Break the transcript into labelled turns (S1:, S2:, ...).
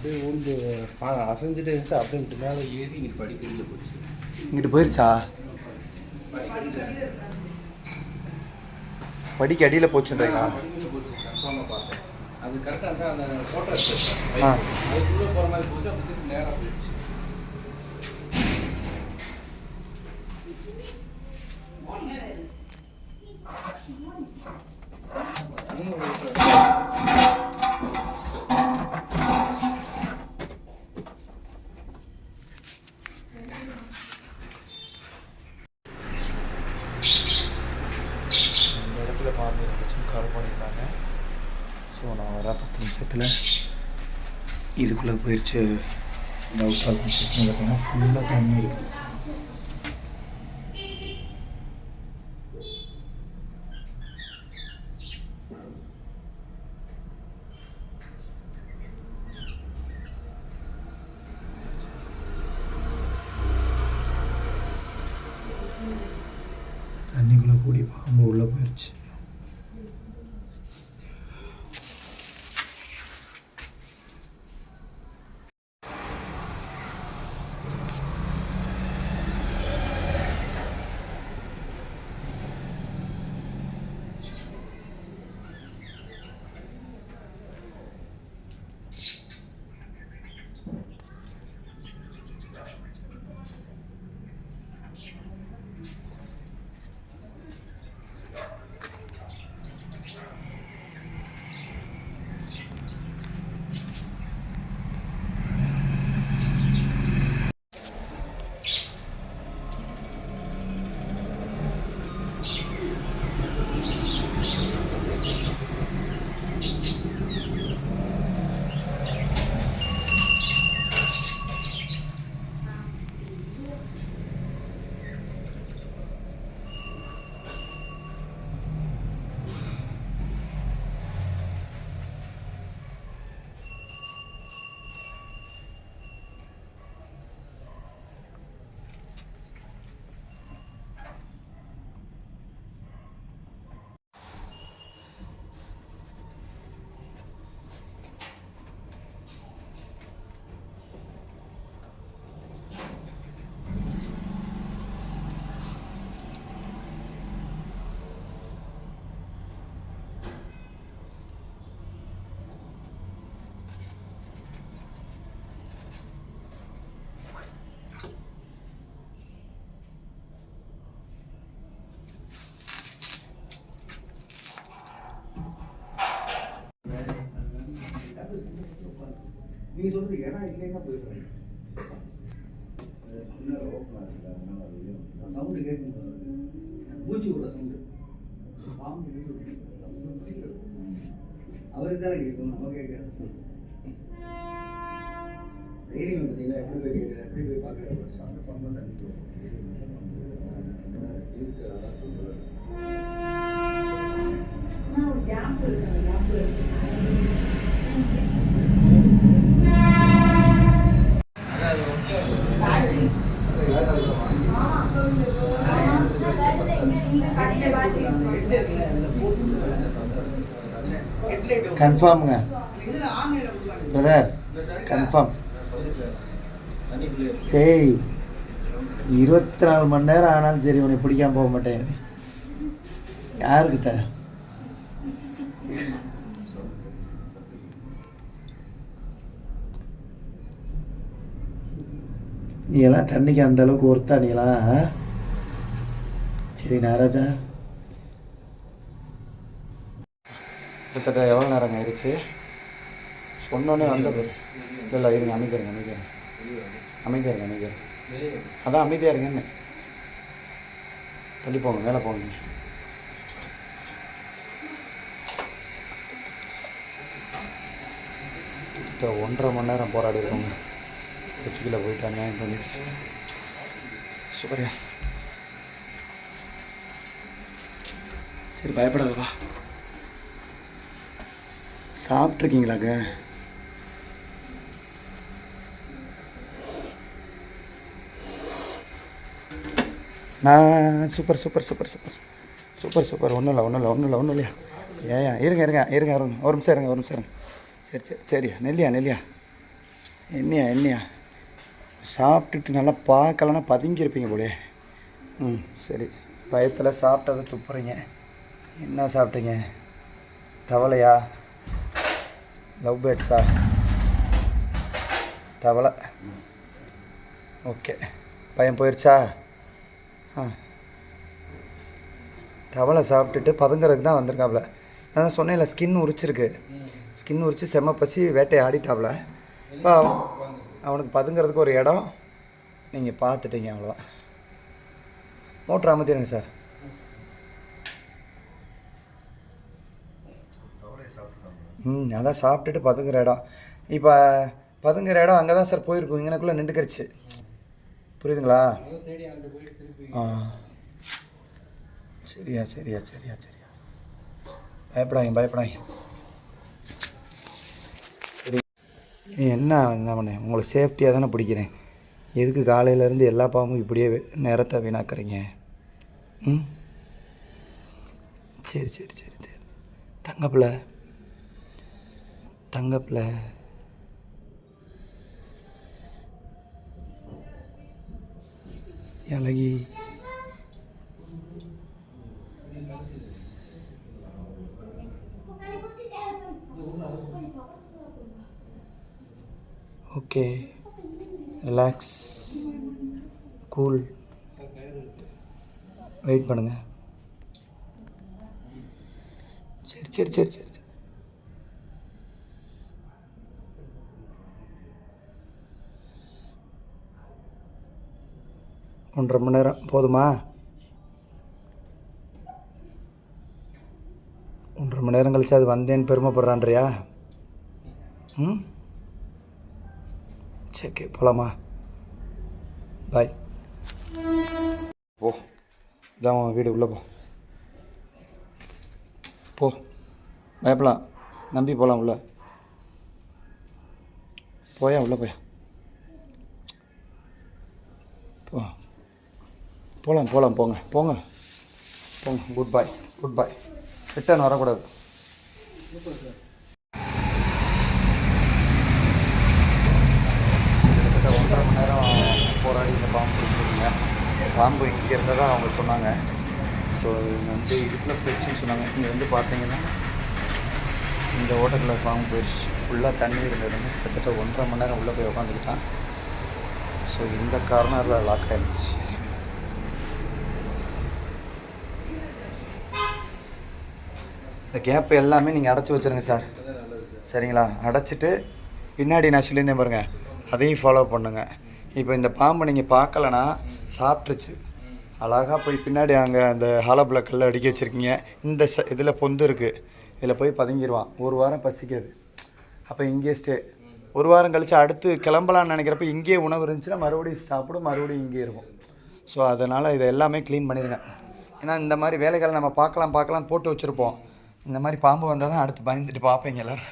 S1: அப்படியே பா அசைஞ்சிட்டு இருந்துச்சு அப்படியே இங்கிட்டு மேலே ஏறி இங்கே படிக்கடியில் போச்சு
S2: இங்கிட்டு போயிருச்சா? படிக்கு அடியில் போச்சுன்றீங்களா?
S1: அது கரெக்டாக அந்த ஃபோட்டோ எடுத்து. அதுக்குள்ளே போகிற மாதிரி போச்சு அப்படி நேராக போயிடுச்சு
S2: இந்த இடத்துல பாம்பு இருந்துச்சுன்னு கால் பண்ணியிருந்தாங்க ஸோ நான் வர பத்து நிமிஷத்தில் இதுக்குள்ளே போயிடுச்சு இந்த அவுட் செக் பார்த்தீங்கன்னா ஃபுல்லாக தண்ணி இருக்குது
S3: நீ சொல்றது இடம் இல்லைன்னா போயிடுறேன். சவுண்டு கேட்கும் மூச்சு விட சவுண்டு அவருக்கு தானே கேட்கும் நம்ம கேட்காது தைரியம் பார்த்தீங்களா எப்படி போய் கேட்குறேன் எப்படி போய் பார்க்குறேன் அந்த பம்பம் தண்ணி
S1: இருக்கு.
S2: கன்ஃபார்முங்க. பிரதர் கன்ஃபார்ம் டேய் இருபத்தி நாலு மணி நேரம் ஆனாலும் சரி உன்னை பிடிக்காம போக மாட்டேன். யாருக்கிட்ட? நீ எல்லாம் தண்ணிக்கு அந்த அளவுக்கு ஒருத்தா நீலாம்? சரி நாராஜா கிட்டத்தட்ட எவ்வளோ நேரம் ஆயிடுச்சு சொன்னோன்னே வந்த இல்லை இல்லை இருங்க அமைதியாருங்க இருங்க அமைதியா இருங்க. அதான் அமைதியாக இருங்கன்னு. தள்ளி போங்க மேலே போங்க. கிட்ட ஒன்றரை மணி நேரம் போராடி இருக்கோங்க. கீழே போயிட்டாங்க பண்ணிடுச்சு. சூப்பரியா. சரி பயப்படாதவா சாப்பிட்ருக்கீங்களாங்க? நான் super super super super. Super super. ஒன்றும் இல்லை ஒன்றும் இல்லை ஒன்றும் இல்லை ஒன்றும் இல்லையா? ஏயா இருங்க இருங்க இருங்க ஒரு ஒரு நிமிஷம் இருங்க ஒரு நிமிஷம் இருங்க. சரி சரி சரியா? நெல்லியா நெல்லியா? என்னையா என்னையா? சாப்பிட்டுட்டு நல்லா பார்க்கலன்னா பதுங்கியிருப்பீங்க போலே. ம் சரி. பயத்தில் சாப்பிட்டதை துப்புறீங்க. என்ன சாப்பிட்டீங்க? தவளையா? லவ் பேர்ட்ஸா தவளை ஓகே பையன் போயிடுச்சா ஆ. தவளை சாப்பிட்டுட்டு பதுங்கிறதுக்கு தான் வந்திருக்காப்புல நான் தான் சொன்னேன்ல ஸ்கின் உரிச்சிருக்கு. ஸ்கின் உரிச்சு செம்ம பசி வேட்டையை ஆடிட்டாப்புல இப்போ அவனுக்கு பதுங்கிறதுக்கு ஒரு இடம். நீங்கள் பார்த்துட்டீங்க அவ்வளோதான் மோட்ரு அமைத்திருங்க சார் ம் அதான் சாப்பிட்டுட்டு பதுங்குற இடம். இப்போ பதுங்குற இடம் அங்கே தான் சார் போயிருக்கும். இங்கனக்குள்ளே நின்றுக்கிறச்சு புரியுதுங்களா? ஆ. சரியா சரியா சரியா சரியா. பயப்படாங்க பயப்படாங்க சரி. என்ன என்ன பண்ணேன் உங்களுக்கு சேஃப்டியாக தானே பிடிக்கிறேன். எதுக்கு காலையிலேருந்து எல்லா பாவமும் இப்படியே நேரத்தை வீணாக்குறீங்க? ம்? சரி சரி சரி சரி. தங்கப்பில் தங்கப்பில். இலகி. ஓகே. ரிலாக்ஸ். கூல். வெயிட் பண்ணுங்க. சரி சரி சரி சரி ஒன்றரை மணி நேரம். போதுமா? ஒன்றரை மணி நேரம் கழிச்சு அது வந்தேன்னு பெருமைப்படுறான்றியா? ம்? சரி ஓகே போகலாமா பாய் போ. இதான் வீடு உள்ளே போ. போ. பயப்படலாம். நம்பி போகலாம் உள்ள. போயா உள்ளே போயா. போ. போகலாம் போகலாம் போங்க போங்க. போங்க good bye good bye return வரக்கூடாது. கிட்டத்தட்ட ஒன்றரை மணி நேரம் போராடி இந்த பாம்பு பிடிச்சிருக்கீங்க. பாம்பு இங்கே இருந்ததா அவங்க சொன்னாங்க. ஸோ இங்கே வந்து இடுப்பில் போயிடுச்சுன்னு சொன்னாங்க. இங்கே வந்து பார்த்தீங்கன்னா இந்த ஓட்டத்தில் பாம்பு போயிடுச்சு. ஃபுல்லாக தண்ணி இருந்ததுங்க. கிட்டத்தட்ட ஒன்றரை மணி நேரம் உள்ளே போய் உட்காந்துக்கிட்டான் ஸோ இந்த கார்னரில் லாக் ஆகிடுச்சு இந்த கேப் எல்லாமே நீங்கள் அடைச்சி வச்சுருங்க சார். சரிங்களா? அடைச்சிட்டு பின்னாடி நான் சொல்லியிருந்தேன் பாருங்கள் அதையும் ஃபாலோ பண்ணுங்க. இப்போ இந்த பாம்பை நீங்கள் பார்க்கலன்னா சாப்பிட்ருச்சு அழகாக போய் பின்னாடி அங்கே அந்த ஹாலப்பில் கல் அடிக்க வச்சுருக்கீங்க. இந்த ச இதில் பொந்து இருக்குது இதில் போய் பதுங்கிடுவான் ஒரு வாரம் பசிக்காது. அப்போ இங்கேயே ஸ்டே ஒரு வாரம் கழித்து அடுத்து கிளம்பலான்னு நினைக்கிறப்ப இங்கேயே உணவு இருந்துச்சுன்னா மறுபடியும் சாப்பிடும் மறுபடியும் இங்கே இருக்கும். ஸோ அதனால் இதை எல்லாமே க்ளீன் பண்ணிடுங்க ஏன்னா இந்த மாதிரி வேலைகளை நம்ம பார்க்கலாம் பார்க்கலாம் போட்டு வச்சுருப்போம். இந்த மாதிரி பாம்பு வந்தால் தான் அடுத்து பயந்துட்டு பார்ப்பீங்க எல்லோரும்.